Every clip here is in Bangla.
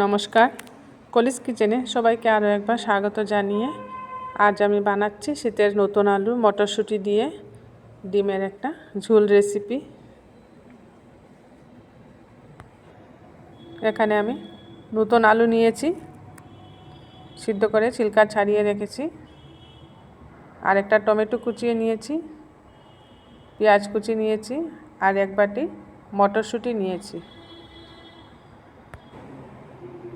নমস্কার। কলিস কিচেনে সবাইকে আরও একবার স্বাগত জানিয়ে আজ আমি বানাচ্ছি শীতের নতুন আলু মটরশুঁটি দিয়ে ডিমের একটা ঝুল রেসিপি। এখানে আমি নতুন আলু নিয়েছি, সিদ্ধ করে ছিলকা ছাড়িয়ে রেখেছি। আর একটা টমেটো কুচিয়ে নিয়েছি, পেঁয়াজ কুচি নিয়েছি, আর এক বাটি মটরশুঁটি নিয়েছি।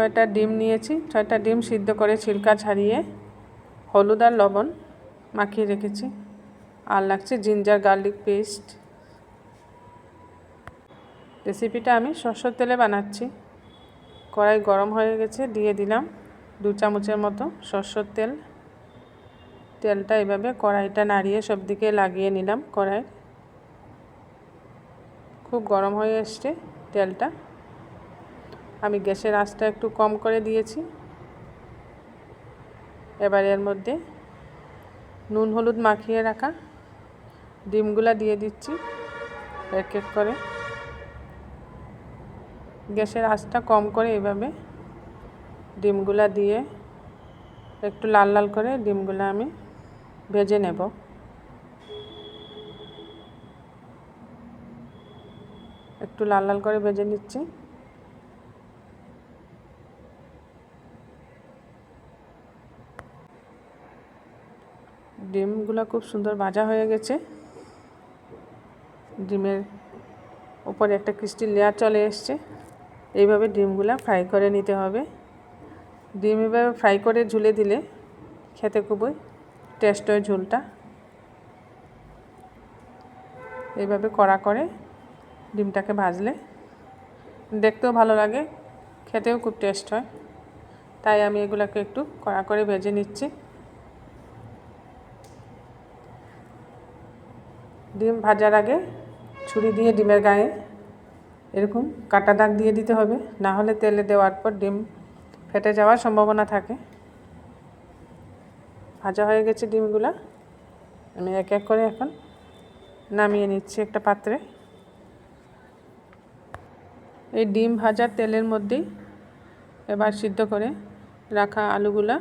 ছয়টা ডিম নিয়েছি, ছয়টা ডিম সিদ্ধ করে ছিলকা ছাড়িয়ে হলুদ আর লবণ মাখিয়ে রেখেছি। আর লাগছে জিঞ্জার গার্লিক পেস্ট। রেসিপিটা আমি সরষের তেলে বানাচ্ছি। কড়াই গরম হয়ে গেছে, দিয়ে দিলাম দু চামচের মতো সরষের তেল। তেলটা এভাবে কড়াইটা নাড়িয়ে সব দিকে লাগিয়ে নিলাম কড়াই। খুব গরম হয়ে এসছে তেলটা। আমি গ্যাসের আঁচটা একটু কম করে দিয়েছি। এবার এর মধ্যে নুন, হলুদ মাখিয়ে রাখা ডিমগুলা দিয়ে দিচ্ছি এক এক করে। গ্যাসের আঁচটা কম করে এইভাবে ডিমগুলা দিয়ে একটু লাল লাল করে ডিমগুলো আমি ভেজে নেব। একটু লাল লাল করে ভেজে নিচ্ছি। ডিমগুলো খুব সুন্দর ভাজা হয়ে গেছে। ডিমের উপরে একটা ক্রিস্টির লেয়ার চলে এসছে। এইভাবে ডিমগুলো ফ্রাই করে নিতে হবে। ডিম এভাবে ফ্রাই করে ঝুলে দিলে খেতে খুবই টেস্ট হয় ঝোলটা। এইভাবে কড়া করে ডিমটাকে ভাজলে দেখতেও ভালো লাগে, খেতেও খুব টেস্ট হয়। তাই আমি এগুলোকে একটু কড়া করে ভেজে নিচ্ছি। ডিম ভাজার আগে ছুরি দিয়ে ডিমের গায়ে এরকম কাটা দাগ দিয়ে দিতে হবে। না হলে তেলে দেওয়ার পর ডিম ফেটে যাওয়ার সম্ভাবনা থাকে। ভাজা হয়ে গেছে ডিমগুলা। আমি এক এক করে এখন নামিয়ে নিচ্ছি একটা পাত্রে। এই ডিম ভাজার তেলের মধ্যেই এবার সিদ্ধ করে রাখা আলুগুলা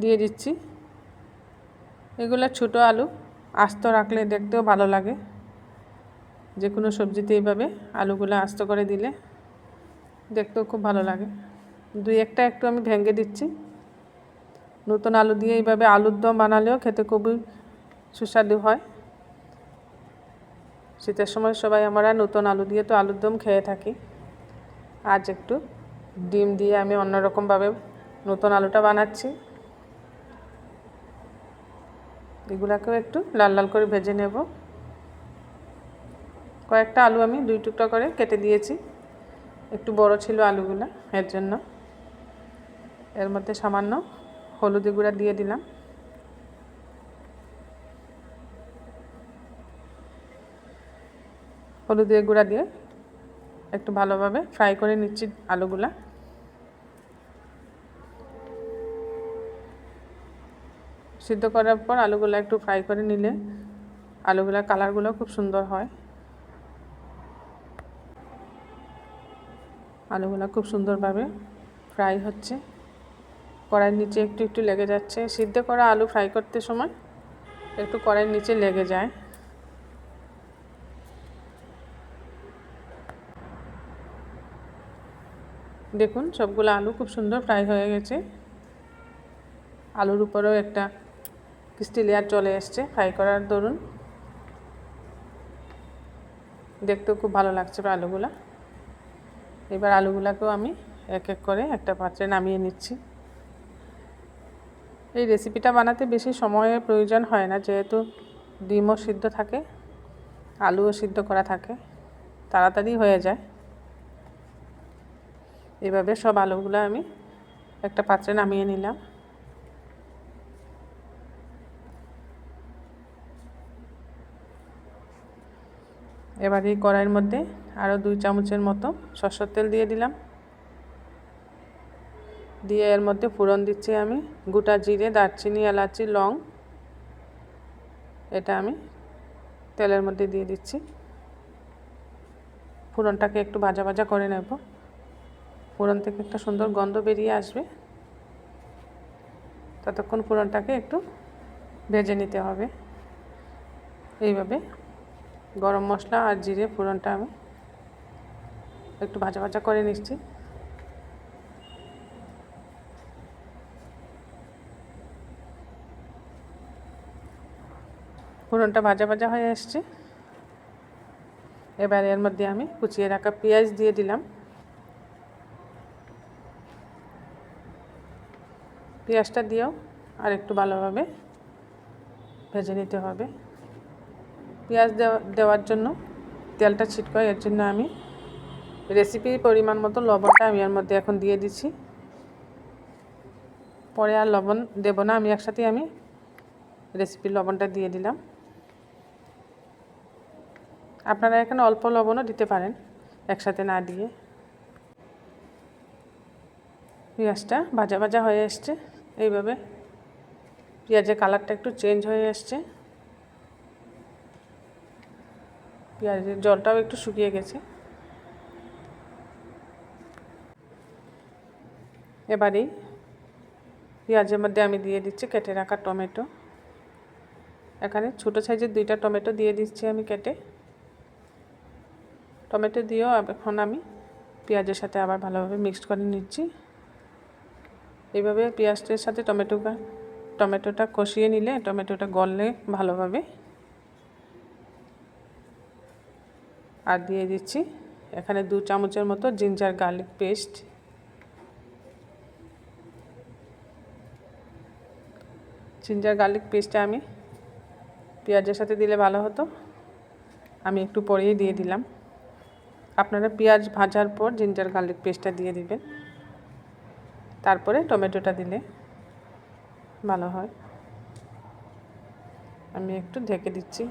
দিয়ে দিচ্ছি। এগুলো ছোটো আলু। আস্ত রাখলে দেখতেও ভালো লাগে। যে কোনো সবজিতে এইভাবে আলুগুলো আস্ত করে দিলে দেখতেও খুব ভালো লাগে। দুই একটা একটু আমি ভেঙে দিচ্ছি। নতুন আলু দিয়ে এইভাবে আলুর দম বানালেও খেতে খুবই সুস্বাদু হয়। শীতের সময় সবাই আমরা নতুন আলু দিয়ে তো আলুর দম খেয়ে থাকি। আজ একটু ডিম দিয়ে আমি অন্যরকমভাবে নতুন আলুটা বানাচ্ছি। এগুলাকেও একটু লাল লাল করে ভেজে নেব। কয়েকটা আলু আমি দুই টুকটা করে কেটে দিয়েছি। একটু বড় ছিল আলুগুলো, এর জন্য। এর মধ্যে সামান্য হলুদ গুঁড়া দিয়ে দিলাম। হলুদের গুঁড়া দিয়ে একটু ভালোভাবে ফ্রাই করে নিচ্ছি আলুগুলা। সিদ্ধ করার পর আলুগুলো একটু ফ্রাই করে নিলে আলুগুলোর কালারগুলো খুব সুন্দর হয়। আলুগুলো খুব সুন্দরভাবে ফ্রাই হচ্ছে। কড়াইয়ের নিচে একটু একটু লেগে যাচ্ছে। সিদ্ধ করা আলু ফ্রাই করতে সময় একটু কড়াইয়ের নিচে লেগে যায়। দেখুন সবগুলো আলু খুব সুন্দর ফ্রাই হয়ে গেছে। আলুর উপরেও একটা ক্রিস্টি লেয়ার চলে এসছে ফ্রাই করার দরুন। দেখতেও খুব ভালো লাগছে আলুগুলা। এবার আলুগুলাকেও আমি এক এক করে একটা পাত্রে নামিয়ে নিচ্ছি। এই রেসিপিটা বানাতে বেশি সময়ের প্রয়োজন হয় না, যেহেতু ডিমও সিদ্ধ থাকে, আলুও সিদ্ধ করা থাকে, তাড়াতাড়ি হয়ে যায়। এভাবে সব আলুগুলো আমি একটা পাত্রে নামিয়ে নিলাম। এবার এই কড়াইয়ের মধ্যে আরও দুই চামচের মতো সরষের তেল দিয়ে দিলাম। দিয়ে এর মধ্যে ফোড়ন দিচ্ছি আমি। গোটা জিরে, দারচিনি, এলাচি, লং এটা আমি তেলের মধ্যে দিয়ে দিচ্ছি। ফোড়নটাকে একটু ভাজা ভাজা করে নেব। ফোড়ন থেকে একটা সুন্দর গন্ধ বেরিয়ে আসবে। ততক্ষণ ফোড়নটাকে একটু ভেজে নিতে হবে। এইভাবে গরম মশলা আর জিরে ফোড়নটা আমি একটু ভাজা ভাজা করে নিচ্ছি। ফোড়নটা ভাজা ভাজা হয়ে এসছে। এবার এর মধ্যে আমি কুচিয়ে রাখা পেঁয়াজ দিয়ে দিলাম। পেঁয়াজটা দিয়েও আর একটু ভালোভাবে ভেজে নিতে হবে। পেঁয়াজ দেওয়া, দেওয়ার জন্য তেলটা ছিটকো এর জন্য আমি রেসিপির পরিমাণ মতো লবণটা আমি এর মধ্যে এখন দিয়ে দিচ্ছি। পরে আর লবণ দেব না, আমি একসাথে আমি রেসিপির লবণটা দিয়ে দিলাম। আপনারা এখানে অল্প লবণও দিতে পারেন, একসাথে না দিয়ে। পেঁয়াজটা ভাজা ভাজা হয়ে এসছে, এইভাবে। পেঁয়াজের কালারটা একটু চেঞ্জ হয়ে এসছে। পেঁয়াজের জলটাও একটু শুকিয়ে গেছে। এবারেই পেঁয়াজের মধ্যে আমি দিয়ে দিচ্ছি কেটে রাখা টমেটো। এখানে ছোটো সাইজের দুইটা টমেটো দিয়ে দিচ্ছি আমি কেটে। টমেটো দিয়েও এখন আমি পেঁয়াজের সাথে আবার ভালোভাবে মিক্সড করে নিচ্ছি। এইভাবে পেঁয়াজটার সাথে টমেটোটা টমেটোটা কষিয়ে নিলে টমেটোটা গললে ভালোভাবে আর দিয়ে দিচ্ছি এখানে দু চামচের মতো ginger garlic paste. Ginger garlic পেস্টটা আমি পেঁয়াজের সাথে দিলে ভালো হতো। আমি একটু পরেই দিয়ে দিলাম। আপনারা পেঁয়াজ ভাজার পর জিঞ্জার গার্লিক পেস্টটা দিয়ে দিবেন। তারপরে টমেটোটা দিলে ভালো হয়। আমি একটু ঢেকে দিচ্ছি।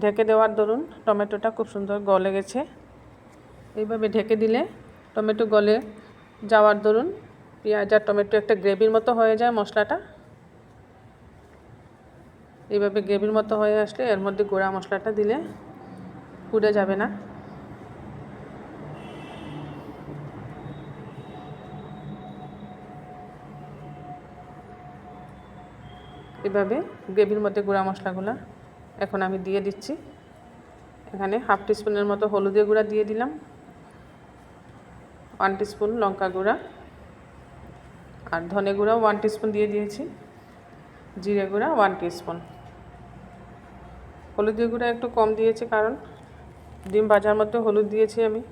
ঢেকে দেওয়ার দরুন টমেটোটা খুব সুন্দর গলে গেছে। এইভাবে ঢেকে দিলে টমেটো গলে যাওয়ার দরুন পেঁয়াজ আর টমেটো একটা গ্রেভির মতো হয়ে যায় মশলাটা। এইভাবে গ্রেভির মতো হয়ে আসলে এর মধ্যে গোড়া মশলাটা দিলে পুড়ে যাবে না। এভাবে গ্রেভির মধ্যে গুঁড়া মশলাগুলো এখন আমি দিয়ে দিচ্ছি। এখানে হাফ টিস্পুনের মতো হলুদের গুঁড়া দিয়ে দিলাম। ওয়ান টিস্পুন লঙ্কা গুঁড়া। আর ধনে গুঁড়া ওয়ান টিস্পুন দিয়ে দিয়েছি। জিরে গুঁড়া ওয়ান টিস্পুন। হলুদের গুঁড়া একটু কম দিয়েছি কারণ ডিম ভাজার মধ্যে হলুদ দিয়েছি আমি।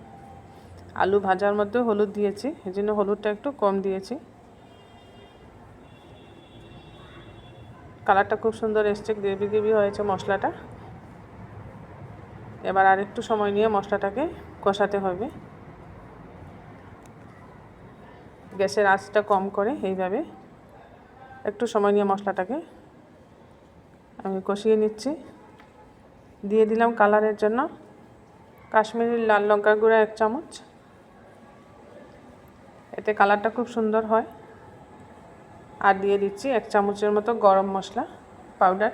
আলু ভাজার মধ্যে হলুদ দিয়েছি। এই জন্য হলুদটা একটু কম দিয়েছি। কালারটা খুব সুন্দর এসছে, গ্রেভি গ্রেভি হয়েছে মশলাটা। এবার আর একটু সময় নিয়ে মশলাটাকে কষাতে হবে। গ্যাসের আঁচটা কম করে এইভাবে একটু সময় নিয়ে মশলাটাকে আমি কষিয়ে নিচ্ছি। দিয়ে দিলাম কালারের জন্য কাশ্মীরি লাল লঙ্কার গুঁড়া এক চামচ। এতে কালারটা খুব সুন্দর হয়। আর দিয়ে দিচ্ছি এক চামচের মতো গরম মশলা পাউডার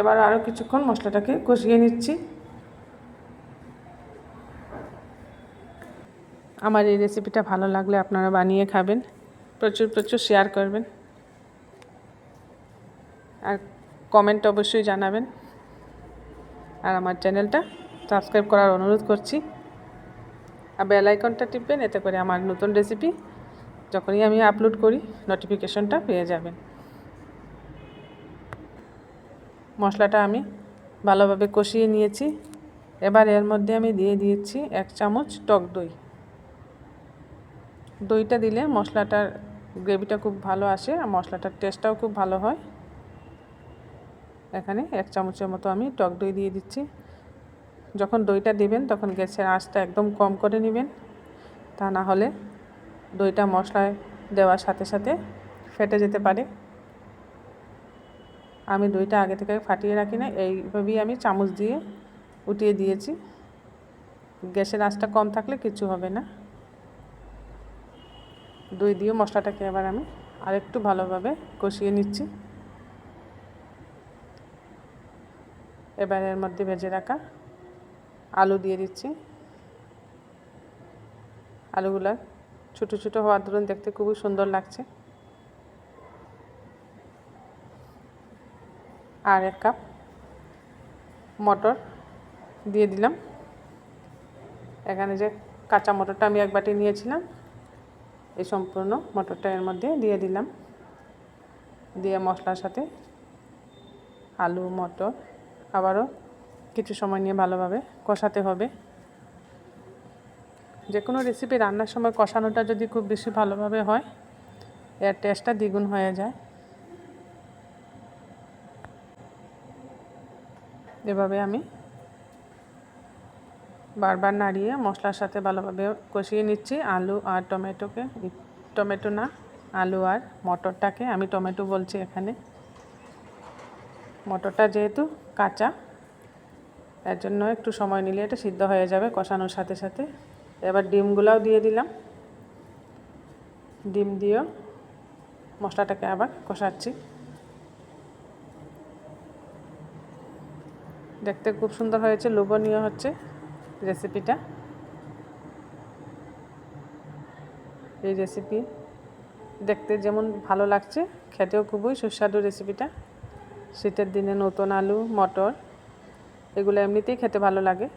এবার আরও কিছুক্ষণ মশলাটাকে কষিয়ে নিচ্ছি। আমার এই রেসিপিটা ভালো লাগলে আপনারা বানিয়ে খাবেন, প্রচুর প্রচুর শেয়ার করবেন। আর কমেন্ট অবশ্যই জানাবেন। আর আমার চ্যানেলটা সাবস্ক্রাইব করার অনুরোধ করছি। আর বেল আইকনটা টিপবেন, এতে করে আমার নতুন রেসিপি যখনই আমি আপলোড করি নোটিফিকেশনটা পেয়ে যাবেন। মশলাটা আমি ভালোভাবে কষিয়ে নিয়েছি। এবার এর মধ্যে আমি দিয়ে দিয়েছি এক চামচ টক দই। দইটা দিলে মশলাটার গ্রেভিটা খুব ভালো আসে আর মশলাটার টেস্টটাও খুব ভালো হয়। এখানে এক চামচের মতো আমি টক দই দিয়ে দিচ্ছি। যখন দইটা দেবেন, তখন গ্যাসের আঁচটা একদম কম করে নেবেন। তা না হলে দইটা মশলায় দেওয়ার সাথে সাথে ফেটে যেতে পারে। আমি দইটা আগে থেকে ফাটিয়ে রাখি না এইভাবেই আমি চামচ দিয়ে উঠিয়ে দিয়েছি। গ্যাসের আঁচটা কম থাকলে কিছু হবে না। দই দিয়ে মশলাটাকে এবার আমি আরেকটু ভালোভাবে কষিয়ে নিচ্ছি। এবার এর মধ্যে ভেজে রাখা আলু দিয়ে দিচ্ছি। আলুগুলো ছোটো ছোটো হওয়ার দরুন দেখতে খুবই সুন্দর লাগছে। আর এক কাপ মটর দিয়ে দিলাম। এখানে যে কাঁচা মটরটা আমি এক বাটি নিয়েছিলাম, এই সম্পূর্ণ মটরটা এর মধ্যে দিয়ে দিলাম। দিয়ে মশলার সাথে আলু, মটর আবারও কিছু সময় নিয়ে ভালোভাবে কষাতে হবে। যে কোনো রেসিপি রান্নার সময় কষানোটা যদি খুব বেশি ভালোভাবে হয়, এর টেস্টটা দ্বিগুণ হয়ে যায়। এভাবে আমি বারবার নাড়িয়ে মশলার সাথে ভালোভাবে কষিয়ে নিচ্ছি। আলু আর টমেটোকে, টমেটো না, আলু আর মটরটাকে, আমি টমেটো বলছি এখানে। মটরটা যেহেতু কাঁচা এর জন্য একটু সময় নিলে এটা সিদ্ধ হয়ে যাবে কষানোর সাথে সাথে। এবার ডিমগুলাও দিয়ে দিলাম। ডিম দিয়েও মশলাটাকে আবার কষাচ্ছি। দেখতে খুব সুন্দর হয়েছে, লোভনীয় হচ্ছে রেসিপিটা। এই রেসিপি দেখতে যেমন ভালো লাগছে, খেতেও খুবই সুস্বাদু রেসিপিটা। শীতের দিনে নতুন আলু, মটর এগুলো এমনিতেই খেতে ভালো লাগে।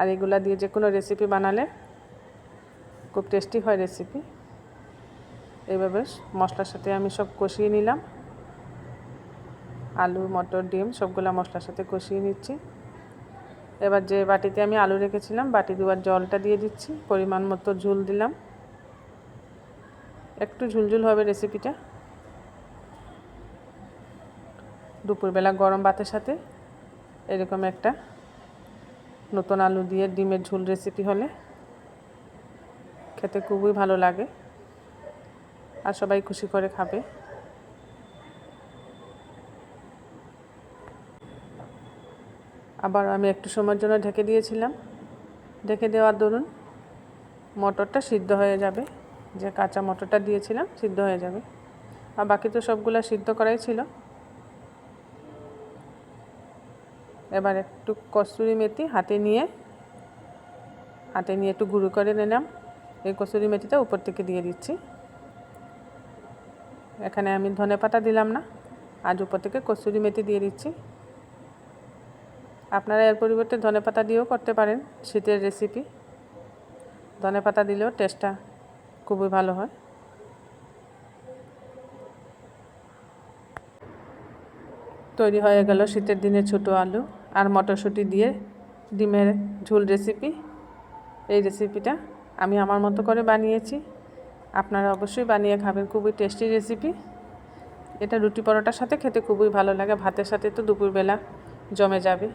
আর এগুলা দিয়ে যে কোনো রেসিপি বানালে খুব টেস্টি হয় রেসিপি এইভাবে মশলার সাথে আমি সব কষিয়ে নিলাম। আলু, মটর, ডিম সবগুলা মশলার সাথে কষিয়ে নিচ্ছি। এবার যে বাটিতে আমি আলু রেখেছিলাম, বাটি দুবার জলটা দিয়ে দিচ্ছি, পরিমাণ মতো ঝুল দিলাম। একটু ঝুলঝুল হবে রেসিপিটা দুপুরবেলা গরম ভাতের সাথে এরকম একটা নতুন আলু দিয়ে ডিমের ঝুল রেসিপি হলে খেতে খুবই ভালো লাগে আর সবাই খুশি করে খাবে। আবার আমি একটু সময়ের জন্য ঢেকে দিয়েছিলাম। ঢেকে দেওয়ার দরুন মটরটা সিদ্ধ হয়ে যাবে। যে কাঁচা মটরটা দিয়েছিলাম, সিদ্ধ হয়ে যাবে। আর বাকি তো সবগুলো সিদ্ধ করাই ছিল। এবার একটু কস্তুরি মেথি হাতে নিয়ে হাতে নিয়ে একটু গুঁড়ো করে নিলাম। এই কসুরি মেথিটা উপর থেকে দিয়ে দিচ্ছি। এখানে আমি ধনে পাতা দিলাম না, আজ উপর থেকে কসুরি মেথি দিয়ে দিচ্ছি। আপনারা এর পরিবর্তে ধনে পাতা দিয়েও করতে পারেন, শীতের রেসিপি ধনে পাতা দিলেও টেস্টটা খুবই ভালো হয়। তৈরি হয়ে গেল শীতের দিনে ছোটো আলু। আর মটরশুঁটি দিয়ে ডিমের ঝোল রেসিপি এই রেসিপিটা আমি আমার মতো করে বানিয়েছি। আপনারা অবশ্যই বানিয়ে খাবেন, খুবই টেস্টি রেসিপি এটা রুটি পরোটার সাথে খেতে খুবই ভালো লাগে, ভাতের সাথে তো দুপুরবেলা জমে যাবে।